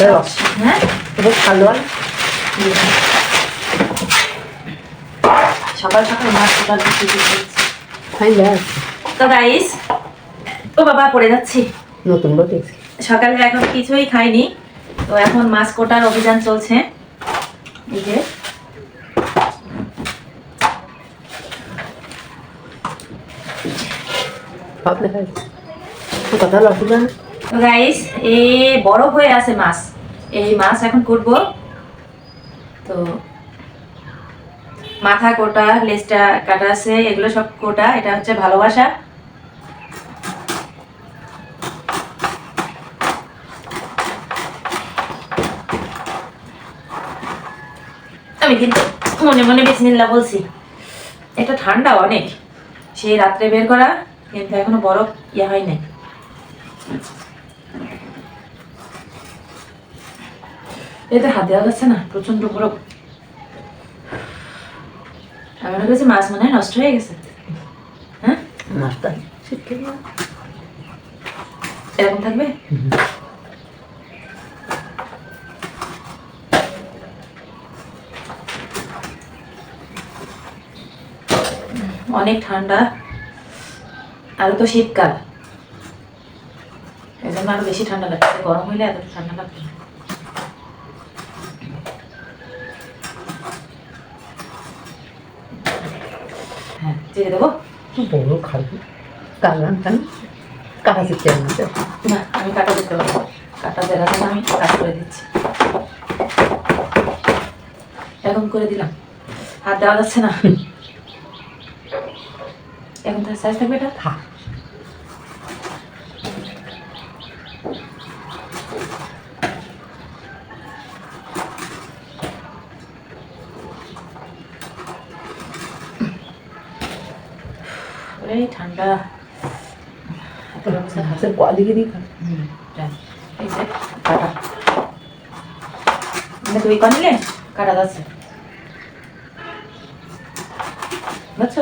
রস হ্যাঁ? এবার ভালো আর। সকাল সকাল মাছ তো গাইস ও বাবা পড়ে যাচ্ছি। নতুন সকালে এখন কিছুই খাইনি। তো এখন মাছ কোটার অভিযান চলছে। এই যে। কথা হলো অসুবিধা তো গাইস এ বড় হয়ে আছে মাছ। এই মাছ এখন করব। তো মাথা কোটা, লেজটা কাটা আছে, এগুলো সব কোটা, এটা হচ্ছে ভালোবাসা। আমি কিন্তু মনে মনে বিসমিল্লা বলছি। এটা ঠান্ডা অনেক। সেই রাত্রে বের করা, কিন্তু এখনও বরফ ইয়ে হয় নাই। এতে হাত দেওয়া যাচ্ছে না প্রচণ্ড আমার কাছে মাছ মনে নষ্ট হয়ে গেছে। হ্যাঁ? মাছটা এরকম থাকবে? অনেক ঠান্ডা আরও তো শীতকাল। এই জন্য আরও বেশি ঠান্ডা লাগছে গরম হইলে এত ঠান্ডা লাগবে হ্যাঁ দেবো। বড় খাবি। কালান কান কাটা শিখতে তো? না আমি কাটা দিতে পারব কাটা জন্য আমি কাট করে দিচ্ছি। এরকম করে দিলাম। আর দেওয়া যাচ্ছে না। এখন তার সাইজ থাকবে এটা? খা ওরে ঠান্ডা। হাতের কোয়া দিকে দিই কাটা। মানে তুই কনিলে কাটা যাচ্ছে বুঝছ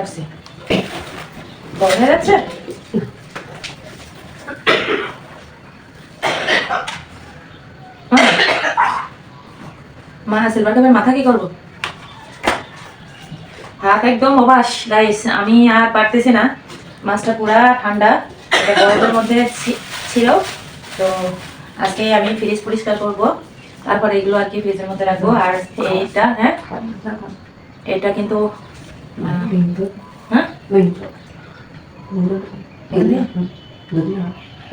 আসছি বড় হয়ে যাচ্ছে হ্যাঁ মা সিলভার কাপের মাথা কি করব? হাত একদম অবাস গাইস আমি আর পারতেছি না। মাছটা পুরা ঠান্ডা এটা বরফের মধ্যে ছিল। তো আজকে আমি ফ্রিজ পরিষ্কার করব তারপর এগুলো আর কি ফ্রিজের মধ্যে রাখব। আর এইটা হ্যাঁ? এটা কিন্তু হ্যাঁ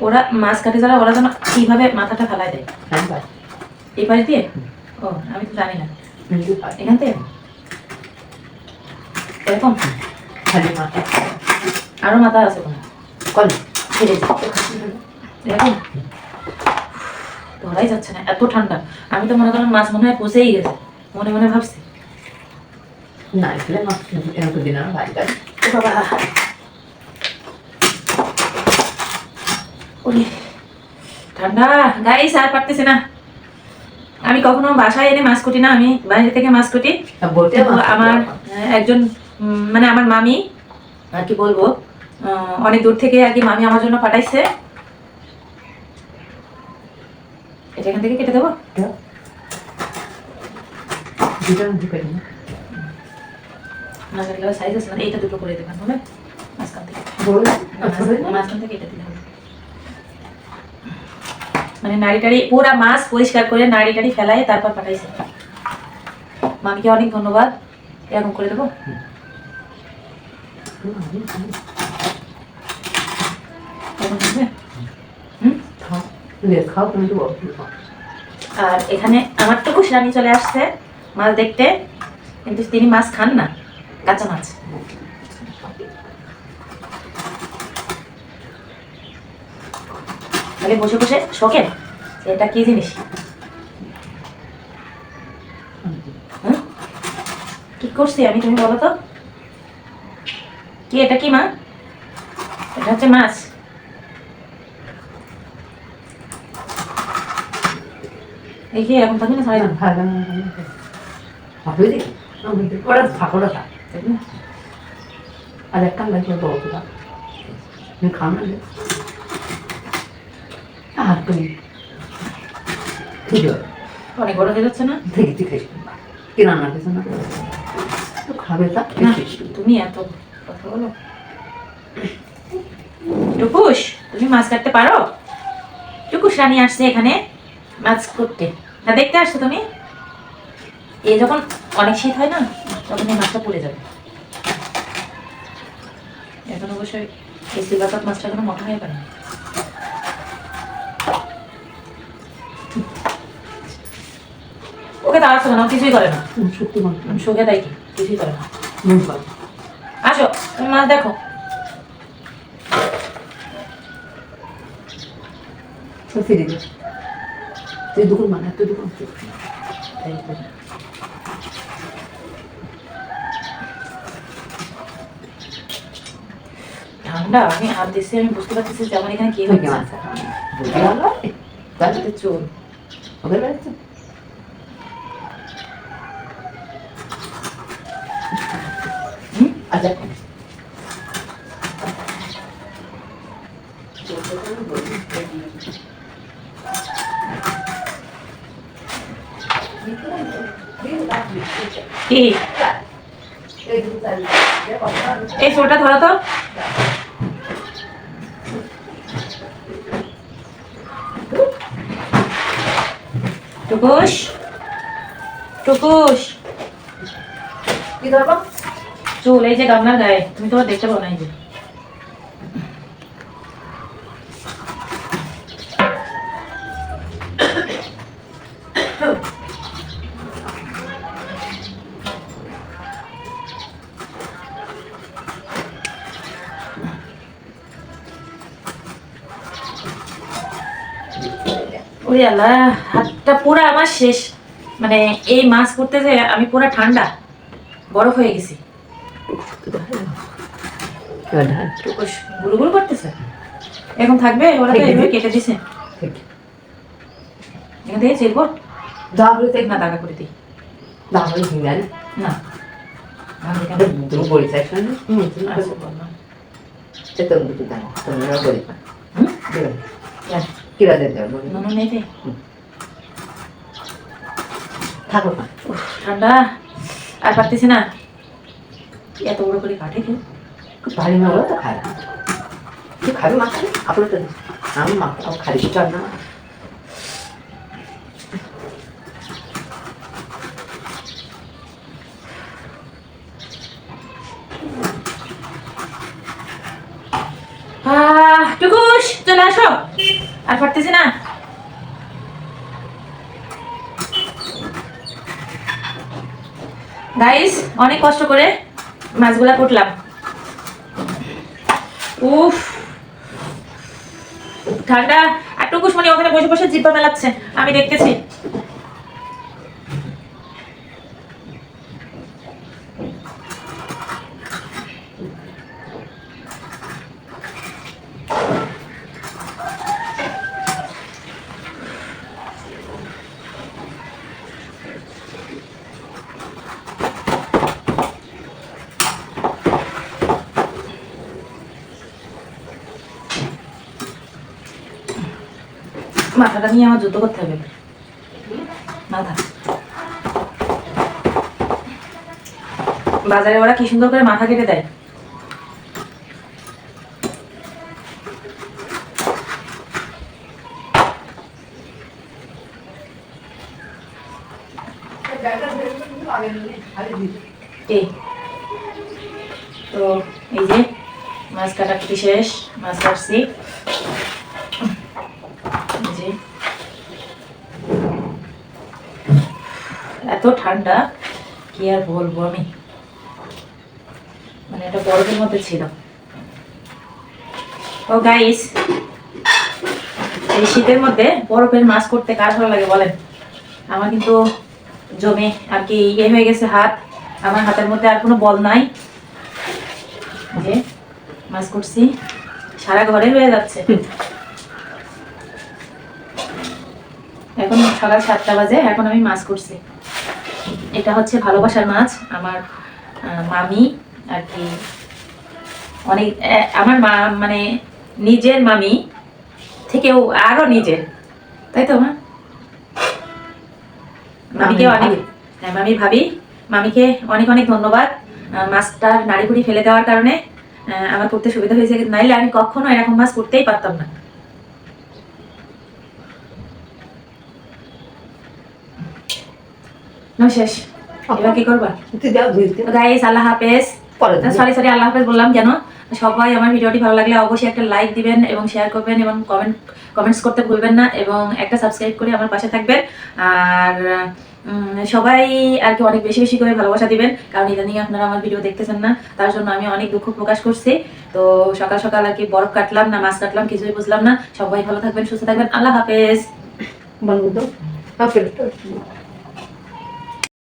ওরা মাছ কাটে যারা ওরা যেন কীভাবে মাথাটা ফেলায় দেয়। হ্যাঁ পাশ দিয়ে? ও আমি তো জানি না। এখান থেকে এরকম? খালি মাথা আরও মাথা আছে কোনো? কল এরকম? ধরাই যাচ্ছে না এত ঠান্ডা। আমি তো মনে করলাম মাছ মনে হয় পচেই গেছে। মনে মনে ভাবছি। না খেলে মাছ এরকম দিন আর ভাই বাবা। ঠান্ডা। গাইস আর পারতেছে না। আমি কখনো বাসায় এনে মাছ কুটি না আমি বাইরে থেকে মাছ কুটি। আমার একজন মানে আমার মামি আর কি বলব? অনেক দূর থেকে আর কি মামি আমার জন্য পাঠাইছে। এটা এখান থেকে কেটে দেবো? সাইজ আছে মানে এইটা দুটো করে দেবেন হবে মাঝখান থেকে। মাঝখান থেকে এটা দিলে হবে। মানে নাড়ি টাড়ি পুরা মাছ পরিষ্কার করে নাড়ি টাড়ি ফেলাই তারপর পাঠাইছে। মামিকে অনেক ধন্যবাদ। এরকম করে দেবো? তো আর এখানে আমার টুকু রানী চলে আসছে মাছ দেখতে। কিন্তু তিনি মাছ খান না, কাঁচা মাছ। খালি বসে বসে শোকেন? এটা কি জিনিস? কি করছি আমি তুমি বলো তো? কি এটা কি মা? এটা হচ্ছে মাছ। এই কি এরকম থাকবে না সারাদিন ভালো হবে রে। আমাদের থাক না? আর একটা লাগবে বড় থাক তুমি খাও না রে। আর ঠিক অনেক বড় হয়ে যাচ্ছে না? থেকে থেকে কি রান্না কিছু না? তো খাবে তা? না তুমি এত কথা বলো। টুকুস তুমি মাছ কাটতে পারো? টুকুস রানী আসছে এখানে মাছ করতে। না দেখতে আসছো তুমি? এই যখন অনেক শীত হয় না তখন এই মাছটা পড়ে যাবে। এখন অবশ্যই এই সিলভার মাছটা এখনও মোটা হয়ে পারে ওকে তাড়াচ্ছ না কিছুই করে না। সত্যি সুখে তাই কি? কিছুই করে না। আসো তুমি মাছ দেখো। তো ফিরে দে তুই দুপুর মানে তুই দুপুর ঠান্ডা আমি হাত দিচ্ছি আমি বুঝতে পারতেছি যে আমার এখানে কি তাহলে হাতে ওদের বেড়াচ্ছে আচ্ছা এই চুলটা ধরো তো। টুকুস। টুকুস। চুল, এই যে গামলার গায়ে, তুমি তো আর দেখতে পাও না এই যে। আল্লাহ, হাতটা পুরো আমার শেষ। মানে এই মাছ করতে যে আমি পুরো ঠান্ডা। বরফ হয়ে গেছি। গুলো গুলো করতেছে। এখন থাকবে ওরা তো এইভাবে কেটে দিছে। এখান থেকে না দাগা করে দিই। না। দুটো বড়ি হুম দুটো দাও তোমরা বড়ি। পা হুম? কিরা দেন দেবেন বড়ি? নুন নেই থাকো। না ঠান্ডা। আর পারতেছি না। এত বড় করে কাটে কেউ? ভারী হলো তো খায় তুই খাবি মাছ? আপনার তো আমি মাছ খালি চল না টুকুস চলে আসো। আর পারতেছি না? গাইস অনেক কষ্ট করে মাছগুলা কুটলাম। উফ। ঠান্ডা। আর টুকুস মানে ওখানে বসে বসে জিব্বা মেলাচ্ছে। আমি দেখতেছি। মাথাটা নিয়ে আমার যুদ্ধ করতে হবে। মাথা। বাজারে ওরা কি সুন্দর করে মাথা কেটে দেয়। তো এই যে, মাছ কাটাকুটি শেষ, মাছ কাটছি এই যে এত ঠান্ডা, কি আর বলব আমি? মানে এটা বরফের মধ্যে ছিল। ও গাইস এই শীতের মধ্যে বরফের মাছ করতে কার ভালো লাগে বলেন? আমার কিন্তু জমে আর কি ইয়ে হয়ে গেছে হাত। আমার হাতের মধ্যে আর কোনো বল নাই। যে মাছ করছি, সারা ঘরে হয়ে যাচ্ছে। এখন সকাল সাতটা বাজে, এখন আমি মাছ করছি। এটা হচ্ছে ভালোবাসার মাছ আমার মামি আর কি অনেক আমার মা মানে নিজের মামি থেকেও আরও নিজের। তাই তো মা? মামিকে অনেক হ্যাঁ মামি ভাবি। মামিকে অনেক অনেক ধন্যবাদ মাছটার নাড়িভুড়ি ফেলে দেওয়ার কারণে আমার করতে সুবিধা হয়েছে নাইলে আমি কখনো এরকম মাছ করতেই পারতাম না। না শেষ। এবার কি করবা? তুই যাও ধুই দিতে। গাইস আল্লাহ হাফেজ। সরি সরি আল্লাহ হাফেজ বললাম কেন সবাই আমার ভিডিওটি ভালো লাগলে অবশ্যই একটা লাইক দিবেন এবং শেয়ার করবেন এবং কমেন্ট কমেন্টস করতে ভুলবেন না এবং একটা সাবস্ক্রাইব করে আমার পাশে থাকবেন। আর সবাই আর কি অনেক বেশি বেশি করে ভালোবাসা দিবেন কারণ ইদানিং আপনারা আমার ভিডিও দেখতেছেন না তার জন্য আমি অনেক দুঃখ প্রকাশ করছি। তো সকাল সকাল আর কি বরফ কাটলাম না মাছ কাটলাম কিছুই বুঝলাম না। সবাই ভালো থাকবেন সুস্থ থাকবেন। আল্লাহ হাফেজ। বন্ধু